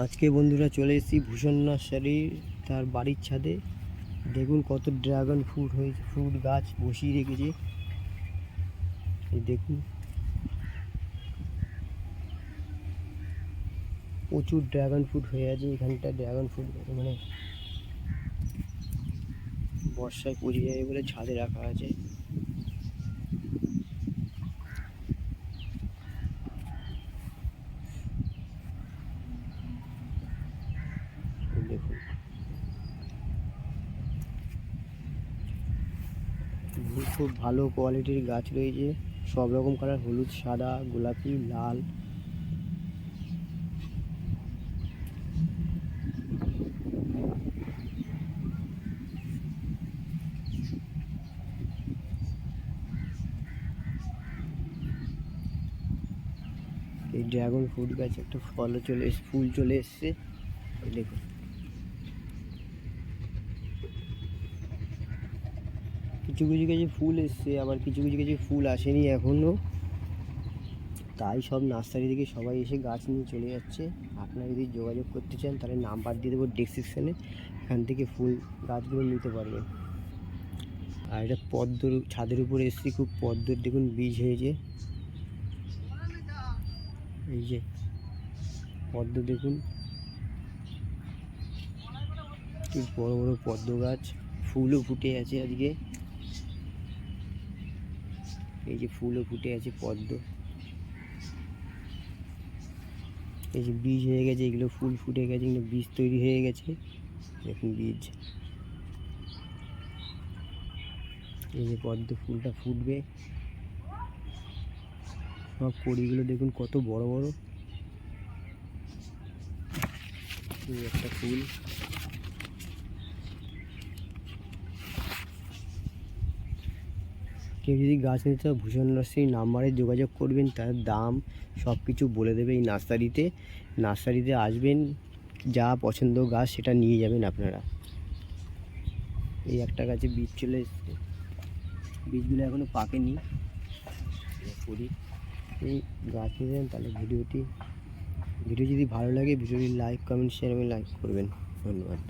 আজকে বন্ধুরা চলে এসেছি ভূষণ নার্সারি, তার বাড়ির ছাদে। দেখুন কত ড্রাগন ফ্রুট হয়েছে ফ্রুট গাছ বসিয়ে রেখেছে। দেখুন। প্রচুর ড্রাগন ফ্রুট হয়ে আছে, এখানটা ড্রাগন ফ্রুট মানে বর্ষায় পচে যাবে বলে ছাদে রাখা আছে এই দেখুন খুব ভালো কোয়ালিটির গাছ রয়েছে। সব রকম কালার হলুদ, সাদা, গোলাপি, লাল। এই ড্রাগন ফ্রুট গাছে একটা ফলও চলে এস ফুল চলে এসছে। দেখুন। কিছু কিছু গাছে ফুল এসছে, আবার কিছু কিছু গাছে ফুল আসেনি এখনও তাই সব নার্সারি থেকে সবাই এসে গাছ নিয়ে চলে যাচ্ছে। আপনারা যদি যোগাযোগ করতে চান, তাহলে নাম্বার দিয়ে দেবো ডেসক্রিপশানে এখান থেকে ফুল গাছগুলো নিতে পারবেন। আর এটা পদ্মর, ছাদের উপরে এসছি, খুব পদ্মর দেখুন বীজ হয়েছে। এই যে, পদ্ম দেখুন। কি বড় বড় পদ্ম গাছ, ফুলও ফুটে আছে আজকে। এই যে ফুলও ফুটে আছে, পদ্ম। এই যে বীজ হয়ে গেছে, এগুলো ফুল ফুটে গেছে, এগুলো বীজ তৈরি হয়ে গেছে। দেখুন বীজ। এই যে পদ্ম ফুলটা ফুটবে। সব কড়িগুলো দেখুন কত বড় বড়। একটা ফুল। কেউ যদি গাছ নিতে চাও ভূষণ নার্সারি নাম্বারে যোগাযোগ করবেন তার দাম সব কিছু বলে দেবে এই নার্সারিতে। নার্সারিতে আসবেন যা পছন্দ গাছ সেটা নিয়ে যাবেন আপনারা। এই একটা গাছে বীজ চলে এসছে। বীজগুলো এখনও পাকেনি। করি। এই গাছ নিয়ে যান তাহলে ভিডিওটি ভিডিও যদি ভালো লাগে ভিডিওটি লাইক কমেন্ট শেয়ার এবং লাইক করবেন। ধন্যবাদ।